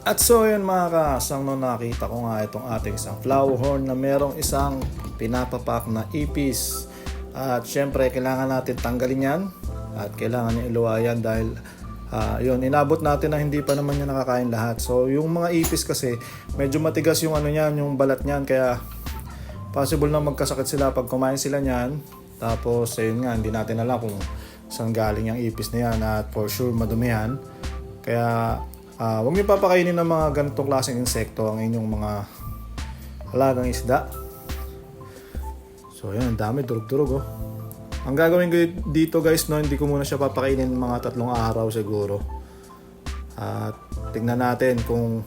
At so yun mga kasang no nakita ko nga itong ating isang flower horn na merong isang pinapapak na ipis. At syempre kailangan natin tanggalin yan at kailangan niya iluwayan dahil ah, yun inabot natin na hindi pa naman niya nakakain lahat. So yung mga ipis kasi medyo matigas yung ano niyan, yung balat niyan kaya possible na magkasakit sila pag kumain sila niyan. Tapos ayun nga hindi natin alam kung saan galing yung ipis na yan at for sure madumi yan. Kaya ah, huwag niyo papakainin ng mga ganitong klaseng insekto ang inyong mga alagang isda. So yan, ang dami, durug-durug oh. Ang gagawin ko dito guys, no, hindi ko muna siya papakainin mga tatlong araw siguro. At tingnan natin kung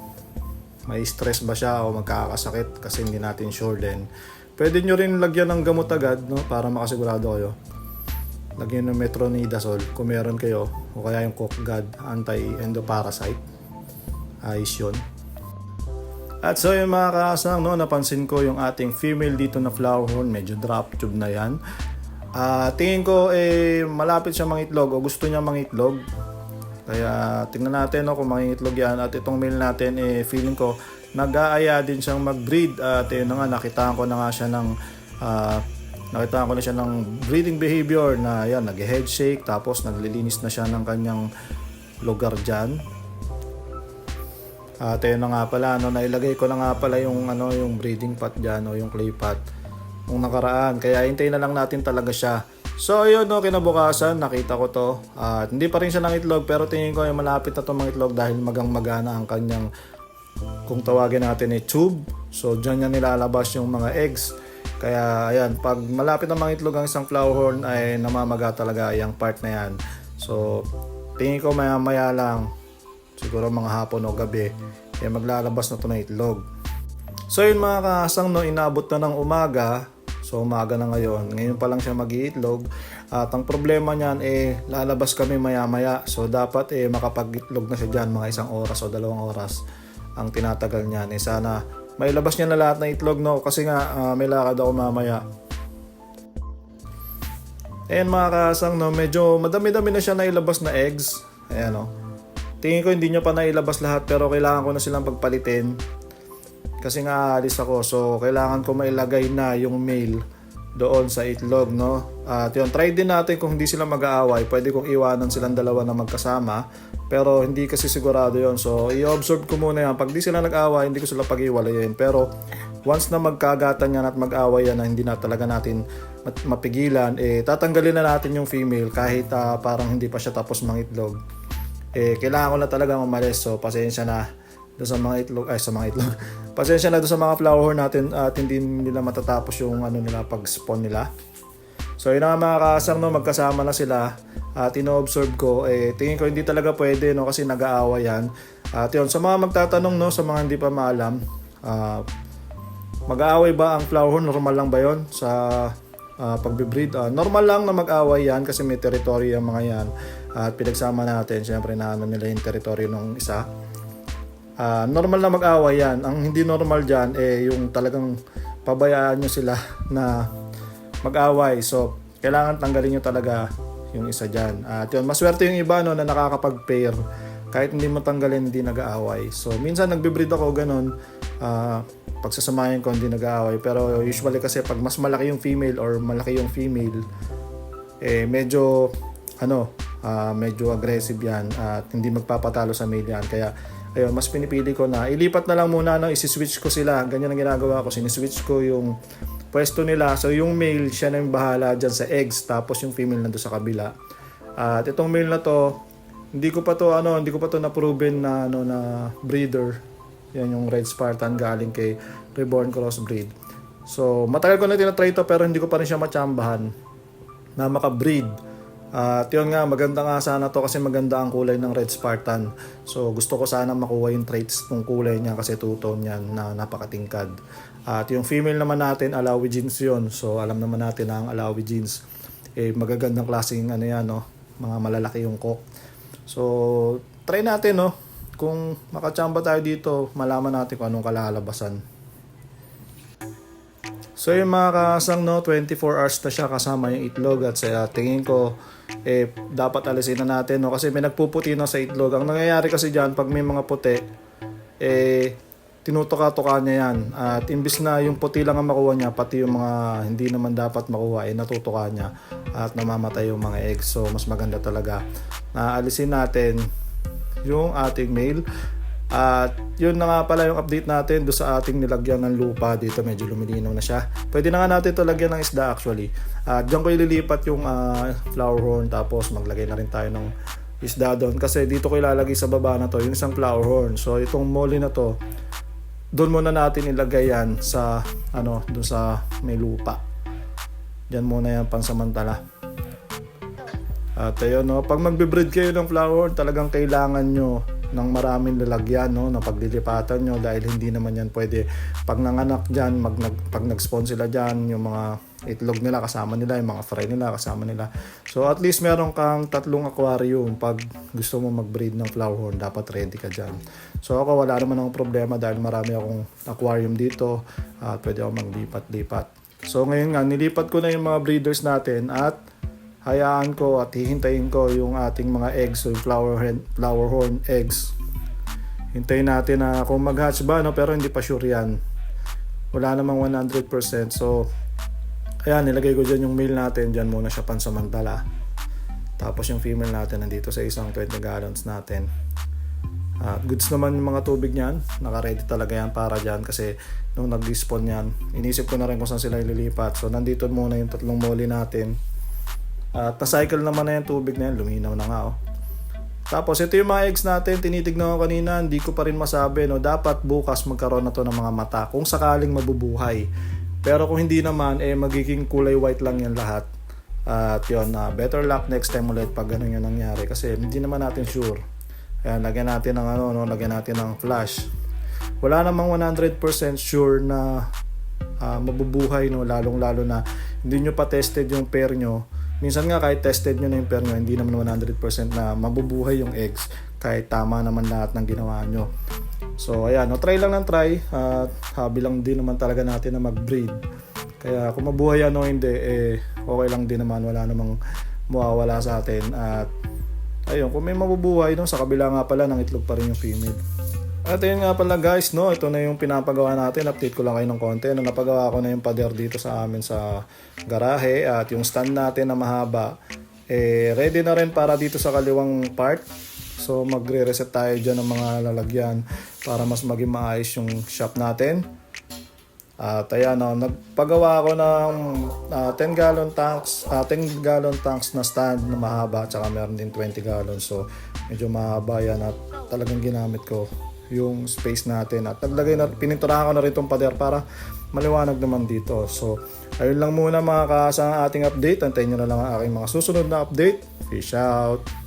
may stress ba siya o magkakasakit kasi hindi natin sure din. Pwede nyo rin lagyan ng gamot agad no, para makasigurado kayo. Lagyan ng metronidazole kung meron kayo o kaya yung Cockgad anti-endoparasite. Ayos yun. At so yung mga kaasang, no, napansin ko yung ating female dito na flower horn, medyo drop tube na yan. Ah, tingin ko eh malapit siya mangitlog o gusto niya mangitlog. Kaya tingnan natin no, kung mangingitlog yan at itong male natin eh feeling ko nag-aaya din siyang mag-breed at yun na nga nakitaan ko na nga siya ng ah, nakitaan ko na siya ng breeding behavior na yan nag-head shake tapos naglilinis na siya ng kanyang lugar dyan at ayun na nga pala, no, nailagay ko na nga pala yung, ano, yung breeding pot dyan o yung clay pot nung nakaraan. Kaya hintayin na lang natin talaga siya. So ayun, no, kinabukasan, nakita ko to. At hindi pa rin siya ng itlog pero tingin ko ay malapit na to mga itlog dahil magang magana ang kanyang kung tawagin natin ay tube. So dyan niya nilalabas yung mga eggs. Kaya ayan, pag malapit na mga itlog ang isang flower horn ay namamaga talaga yung part na yan. So tingin ko maya maya lang siguro mga hapon o gabi, eh maglalabas na to ng itlog. So yun mga kasang, no, inabot na ng umaga, so umaga na ngayon, ngayon pa lang siya mag-iitlog, at ang problema niyan, eh, lalabas kami maya-maya, so dapat eh, makapag-itlog na siya dyan, mga isang oras o dalawang oras ang tinatagal niyan. Eh, sana mailabas niya na lahat ng itlog, no, kasi nga, ah, may lakad ako mamaya. Ayan mga kasang, no, medyo madami-dami na siya nailabas na eggs. Ayan, no. Tingin ko hindi niya pa nailabas lahat pero kailangan ko na silang pagpalitin. Kasi nga aalis ako so kailangan ko mailagay na yung mail doon sa itlog no. At yun, try din natin kung hindi sila mag-aaway. Pwede kong iwanan silang dalawa na magkasama. Pero hindi kasi sigurado yon So i-observe ko muna yan. Pag di sila nag-aaway, hindi ko sila pag-iwalayin. Pero once na magkagatan yan at mag-away yan na hindi na talaga natin mapigilan, eh tatanggalin na natin yung female kahit ah, parang hindi pa siya tapos mangitlog eh kailangan ko na talaga umalis. So pasensya na doon sa mga itlog ay sa mga itlog. Pasensya na doon sa mga flower natin at hindi nila matatapos yung ano nila pag spawn nila. So yun na mga kasang no magkasama na sila. At ino-observe ko eh tingin ko hindi talaga pwede no kasi nag-aaway yan. At yun sa mga magtatanong no sa mga hindi pa maalam ah, mag-aaway ba ang flower horn? Normal lang ba yon sa ah, pagbe-breed Ah, normal lang na mag-away yan kasi may territory ang mga yan. At pinagsama natin syempre na ano nila yung territory ng isa. Ah, normal na mag-away yan. Ang hindi normal dyan eh yung talagang pabayaan nyo sila na mag-away. So kailangan tanggalin nyo talaga yung isa dyan. At yun maswerte yung iba no na nakakapag-pair. Kahit hindi mo tanggalin hindi nag-aaway. So minsan nagbe-breed ako ganun ah, pagsasamahin ko hindi nag-aaway. Pero usually kasi pag mas malaki yung female or malaki yung female eh medyo ano ah, medyo aggressive yan at hindi magpapatalo sa male yan. Kaya ayun mas pinipili ko na ilipat na lang muna no? Isi-switch ko sila. Ganyan ang ginagawa ko. Siniswitch ko yung pwesto nila. So yung male siya na yung bahala dyan sa eggs tapos yung female nando sa kabila. At itong male na to hindi ko pa to ano hindi ko pa to na proven na ano na breeder yan yung red spartan galing kay reborn crossbreed so matagal ko na tinatry to pero hindi ko pa rin siya matsambahan na makabreed. At yun nga, maganda nga sana to kasi maganda ang kulay ng Red Spartan. So gusto ko sana makuha yung traits ng kulay niya kasi two-tone yan na napakatingkad. At yung female naman natin, Alawi jeans yun. So alam naman natin na ang Alawi jeans, eh, magagandang klaseng ano yan, no? mga malalaki yung cock. So try natin, no? Kung makachamba tayo dito, malaman natin kung anong kalalabasan. So yung mga kasang no, 24 hours na siya kasama yung itlog at sa tingin ko eh dapat alisin na natin no kasi may nagpuputi na sa itlog. Ang nangyayari kasi diyan pag may mga puti eh tinutuka-tuka niya yan. At imbis na yung puti lang ang makuha niya, pati yung mga hindi naman dapat makuha, eh natutuka niya at namamatay yung mga eggs. So mas maganda talaga na alisin natin yung ating mail. At yun na nga pala yung update natin do sa ating nilagyan ng lupa dito medyo lumilinaw na siya. Pwede na nga natin ito lagyan ng isda actually. At diyan ko ililipat yung ah, flower horn tapos maglagay na rin tayo ng isda doon kasi dito ko ilalagay sa baba na to yung isang flower horn. So itong molly na to doon muna natin ilagay yan sa ano doon sa may lupa. Diyan muna yan pansamantala. At ayun, no, pag magbe-breed kayo ng flower, talagang kailangan nyo ng maraming lalagyan no, na paglilipatan nyo dahil hindi naman yan pwede pag nanganak dyan, mag, nag, pag nag-spawn sila dyan, yung mga itlog nila kasama nila, yung mga fry nila kasama nila. So at least meron kang tatlong aquarium pag gusto mo mag-breed ng flower dapat ready ka dyan. So ako wala naman akong problema dahil marami akong aquarium dito at pwede akong maglipat-lipat. So ngayon nga, nilipat ko na yung mga breeders natin at hayaan ko at hihintayin ko yung ating mga eggs, yung flower, flower horn eggs. Hintayin natin na kung mag-hatch ba, no? pero hindi pa sure yan. Wala namang 100%. So, ayan, nilagay ko dyan yung male natin. Dyan muna siya pansamantala. Tapos yung female natin nandito sa isang 20 gallons natin. At goods naman yung mga tubig niyan. Naka-ready talaga yan para dyan kasi nung nag-respawn yan, inisip ko na rin kung saan sila ililipat. So, nandito muna yung tatlong molly natin. At na-cycle naman na yung tubig na yan. Luminaw na nga oh. Tapos ito yung mga eggs natin, tinitignan ko kanina, hindi ko pa rin masabi, no, dapat bukas magkaroon na to ng mga mata kung sakaling mabubuhay. Pero kung hindi naman, eh magiging kulay white lang yan lahat. At yun, na better luck next time ulit pag ganun yung nangyari kasi hindi naman natin sure. Ayan, lagyan natin ng ano, no, lagyan natin ng flash. Wala namang 100% sure na ah, mabubuhay, no, lalong-lalo na hindi nyo pa tested yung pair nyo. Minsan nga kahit tested nyo na yung pair nyo, hindi naman 100% na mabubuhay yung eggs kahit tama naman lahat ng ginawa nyo. So ayan, no, try lang ng try at hobby lang din naman talaga natin na mag-breed. Kaya kung mabuhay yan o hindi, eh okay lang din naman, wala namang mawawala sa atin at ayun, kung may mabubuhay no, sa kabila nga pala ng itlog pa rin yung female. At ayun nga pala guys, no, ito na yung pinapagawa natin. Update ko lang kayo ng konti. No, napagawa ko na yung pader dito sa amin sa garahe at yung stand natin na mahaba. Eh, ready na rin para dito sa kaliwang part. So magre-reset tayo dyan ng mga lalagyan para mas maging maayos yung shop natin. At ayan, no, nagpagawa ako ng ah, 10 gallon tanks, ah, 10 gallon tanks na stand na mahaba, tsaka meron din 20 gallon. So medyo mahaba yan at talagang ginamit ko yung space natin. At naglagay na, pininturahan ko na rin itong pader para maliwanag naman dito. So ayun lang muna mga kaasa ang ating update. Antayin nyo na lang ang aking mga susunod na update. Fish out!